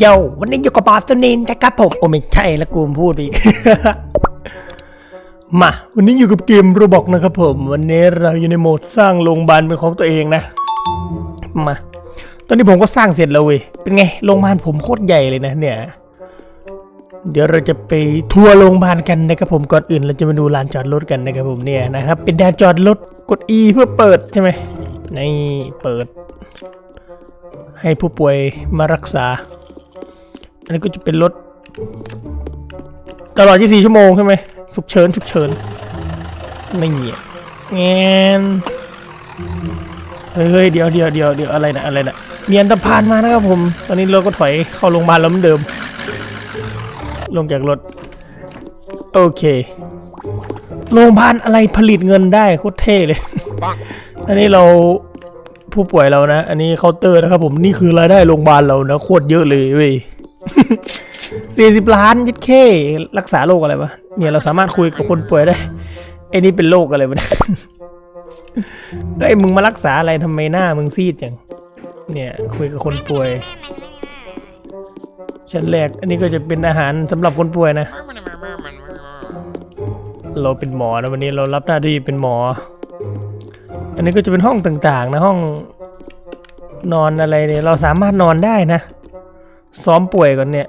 โยวันนี้อยู่กับบอสตัวนินนะครับผม โอ้ไม่ใช่ละกูพูดอีก มา วันนี้อยู่กับเกมโรบอกนะครับผม วันนี้เราอยู่ในโหมดสร้างโรงพยาบาลเป็นของตัวเองนะ มา ตอนนี้ผมก็สร้างเสร็จแล้วเว้ย เป็นไง โรงพยาบาลผมโคตรใหญ่เลยนะเนี่ย เดี๋ยวเราจะไปทัวร์โรงพยาบาลกันนะครับผม ก่อนอื่นเราจะมาดูลานจอดรถกันนะครับผมเนี่ยนะครับ เป็นลานจอดรถ กด E เพื่อเปิดใช่ไหมในเปิด ให้ผู้ป่วยมารักษา อันนี้ก็จะเป็นรถ ตลอด 24 ชั่วโมงใช่ไหมฉุกเฉินฉุกเฉินไม่เงี้ยแงนเฮ้ยเฮ้ยเดี๋ยวเดี๋ยวเดี๋ยวเดี๋ยวอะไรนะอะไรนะมีอันตรพานมานะครับผม ตอนนี้เราก็ถอยเข้าโรงพยาบาลแล้วเหมือนเดิม ลงจากรถ โอเคโรงพยาบาลอะไรผลิตเงินได้โคตรเท่เลย อันนี้เรา ผู้ป่วยเรานะ อันนี้เคาน์เตอร์นะครับผมนี่คือรายได้โรงพยาบาลเรานะโคตรเยอะเลยเว้ยสี่สิบล้านยัดเข้รักษาโรคอะไรวะเนี่ยเราสามารถคุยกับคนป่วยได้ไอ้นี่เป็นโรคอะไรวะเนี่ยเฮ้ยมึงมารักษาอะไรทำไมหน้ามึงซีดจังเนี่ย คุยกับคนป่วย ชั้นแรก อันนี้ก็จะเป็นอาหารสำหรับคนป่วยนะ เราเป็นหมอนะวันนี้เรารับหน้าที่เป็นหมอ นนี้ก็จะเป็นห้องต่างๆ นะห้องนอนอะไรเนี่ย เราสามารถนอนได้นะ ซ้อมป่วยก่อนเนี่ย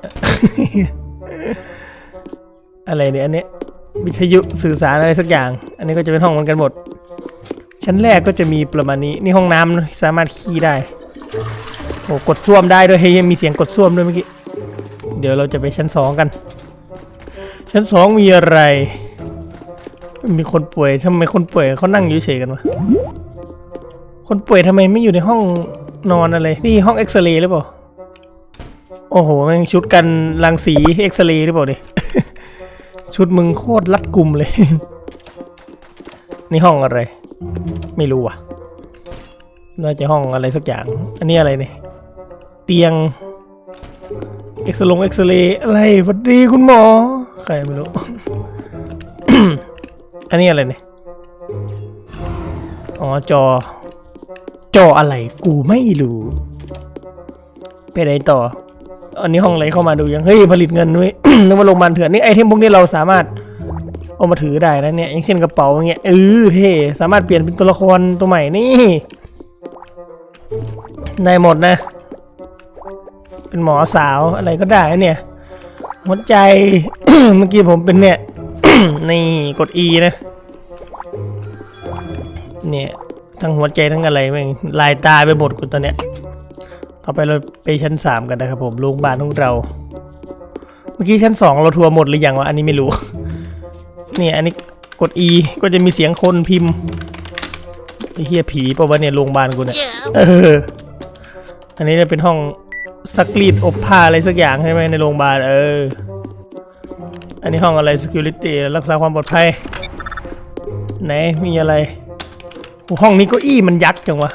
อะไรเนี่ยอันนี้วิทยุสื่อสารอะไรสักอย่าง อันนี้ก็จะเป็นห้องเหมือนกันหมด ชั้นแรกก็จะมีประมาณนี้ นี่ห้องน้ำสามารถขี้ได้โอ้กดส้วมได้ด้วยเฮ้ยมีเสียงกดส้วมด้วยเมื่อกี้ เดี๋ยวเราจะไปชั้นสองกัน ชั้นสองมีอะไร มีคนป่วยทำไมคนป่วยเขานั่งอยู่เฉยกันวะ คนป่วยทำไมไม่อยู่ในห้องนอนอะไร นี่ห้องเอ็กซเรย์หรือเปล่า โอ้โหแม่งชุดกันรังสีเอ็กซเรย์หรือเปล่าเนี่ยชุดมึงโคตรรัดกุมเลย นี่ห้องอะไร ไม่รู้อะ น่าจะห้องอะไรสักอย่าง อันนี้อะไรเนี่ย เตียง เอ็กซ์ลงเอ็กซเรย์อะไรสวัสดีคุณหมอ ใครไม่รู้ อันนี้อะไรเนี่ย อ๋อจอ จออะไรกูไม่รู้ ไปไหนต่อ อันนี้ห้องอะไรเข้ามาดูยัง เฮ้ย ผลิตเงินด้วยนึกว่าโรงพยาบาลเถื่อนนี่ไอเทมพวกนี้เราสามารถเอามาถือได้นะเนี่ยอย่างเช่นกระเป๋าอย่างเงี้ยเออเท่สามารถเปลี่ยนเป็นตัวละครตัวใหม่นี่ได้หมดนะ เป็นหมอสาวอะไรก็ได้เนี่ยหัวใจ เมื่อกี้ผมเป็นเนี่ย นี่กด E นะ เนี่ย ทั้งหัวใจทั้งอะไรแม่งลายตาไปหมดกูตอนเนี้ยต่อไปเราไปชั้นสามกันนะครับผมโรงพยาบาลของเรา เมื่อกี้ชั้นสองเราทัวร์หมดหรือยังวะอันนี้ไม่รู้ เนี่ยอันนี้กด E ก็จะมีเสียงคนพิมพ์ไอ้เฮียผีเปล่าวะเนี่ยโรงพยาบาลกูเนี่ยเอออันนี้เนี่ยเป็นห้องซักรีดอบผ้าอะไรสักอย่างใช่ไหมในโรงพยาบาลเออ อันนี้ห้องอะไร security รักษาความปลอดภัย ไหนมีอะไรโอ้ ห้องนี้ก็อี้มันยักษ์จังวะ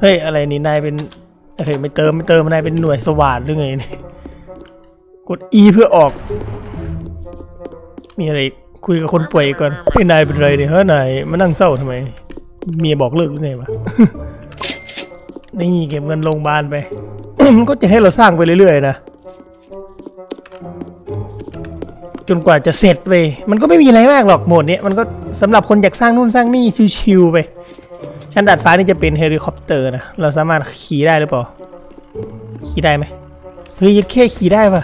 เฮ้ย อะไรนี่ นายเป็น เฮ้ย ไม่เติมไม่เติมนายเป็นหน่วยสว่านหรือไงนี่กด E เพื่อออก มีอะไรคุยกับคนป่วยก่อนเฮ้ยนายเป็นไรเนี่ยเฮ้ยนายมานั่งเศร้าทำไม เมียบอกเลิกหรือไงวะ นี่เก็บเงินโรงพยาบาลไป มันก็จะให้เราสร้างไปเรื่อยๆนะ จนกว่าจะเสร็จไปมันก็ไม่มีอะไรมากหรอกโหมดนี้มันก็สำหรับคนอยากสร้างนู่นสร้างนี่ชิวๆไปชั้นดาดฟ้านี่จะเป็นเฮลิคอปเตอร์นะ เราสามารถขี่ได้หรือเปล่า ขี่ได้ไหมเฮ้ยยัดแค่ขี่ได้ปะ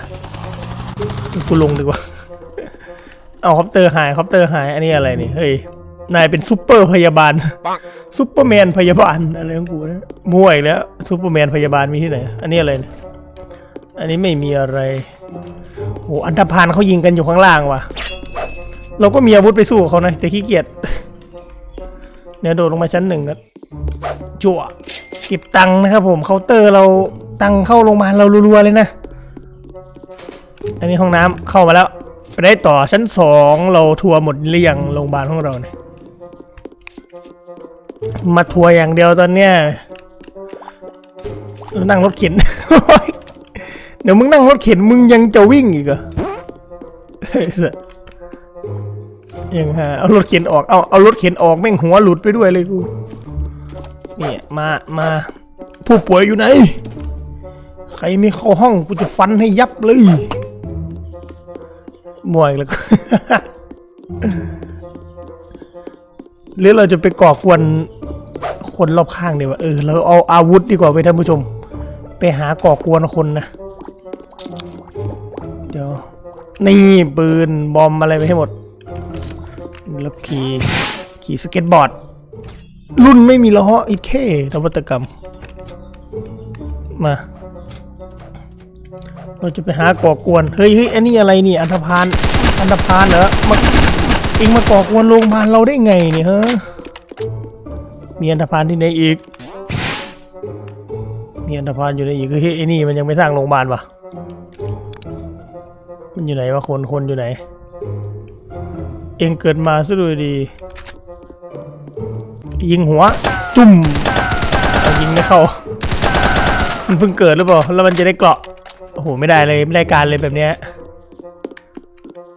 กูลงดีกว่า เอาคอปเตอร์หายคอปเตอร์หาย อันนี้อะไรนี่ เฮ้ย นายเป็นซูเปอร์พยาบาลซูเปอร์แมนพยาบาลอะไรของกูนะมั่วอีกแล้วซูเปอร์แมนพยาบาลมีที่ไหน อันนี้อะไร อันนี้ไม่มีอะไร อ้อันธพาลเขายิงกันอยู่ข้างล่างว่ะ เราก็มีอาวุธไปสู้กับเขานะแต่ขี้เกียจเนี่ยโดดลงมาชั้นหนึ่งก็จั่วเก็บตังค์นะครับผมเคาน์เตอร์เราตังค์เข้าโรงพยาบาลเรารัวๆเลยนะ อันนี้ห้องน้ำเข้ามาแล้ว ไปได้ต่อชั้นสองเราทัวร์หมดหรือยังโรงพยาบาลของเราเนี่ยมาทัวร์อย่างเดียวตอนเนี้ยนั่งรถเข็น เดี๋ยวมึงนั่งรถเข็นมึงยังจะวิ่งอีกเหรอยังฮะเอารถเข็นออก เอาเอารถเข็นออกแม่งหัวหลุดไปด้วยเลยกู เนี่ยมามา ผู้ป่วยอยู่ไหน ใครไม่เข้าห้องกูจะฟันให้ยับเลยมวยแล้วหรือเราจะไปก่อกวนคนรอบข้างดีกว่าเออเราเอาอาวุธดีกว่าไปท่านผู้ชม ไปหาก่อกวนคนนะ เดี๋ยว นี่ปืน บอมอะไรไปให้หมด แล้วขี่ขี่สเก็ตบอร์ด รุ่นไม่มีล้ออีกแค่นวัตกรรม มา เราจะไปหาก่อกวน เฮ้ยเฮ้ยอันนี้อะไรนี่ อันธพาลอันธพาลเหรอมาเองมาก่อกวนโรงพยาบาลเราได้ไงเนี่ยฮะมีอันธพาลที่ไหนอีกมีอันธพาลอยู่ไหนอีกเฮ้ยไอ้นี่มันยังไม่สร้างโรงพยาบาลปะ มันอยู่ไหนวะคนคนอยู่ไหน เองเกิดมาซะด้วยดี ยิงหัว จุ่มยิงไม่เข้า มันเพิ่งเกิดหรือเปล่า แล้วมันจะได้เกราะ โอ้โห ไม่ได้เลย ไม่ได้การเลยแบบเนี้ย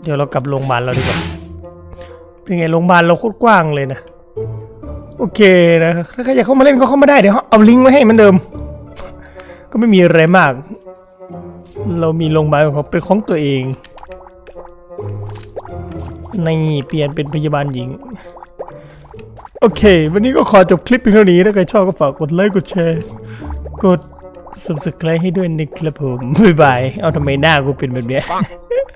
เดี๋ยวเรากลับโรงพยาบาลเราดีกว่า เป็นไงโรงพยาบาลเราโคตรกว้างเลยนะ โอเคนะ ถ้าใครอยากเข้ามาเล่นก็เข้ามาได้ เดี๋ยวเอาลิงก์ไว้ให้มือนเดิม ก็ไม่มีอะไรมาก เรามีโรงพยาบาลของเป็นของตัวเอง นี่เปลี่ยนเป็นพยาบาลหญิง โอเค วันนี้ก็ขอจบคลิปเพียงเท่านี้ ถ้าใครชอบก็ฝากกดไลค์ กดแชร์ กด subscribe ให้ด้วยนะครับผม บ๊ายบาย เอาทำไมหน้ากูเป็นแบบเนี้ย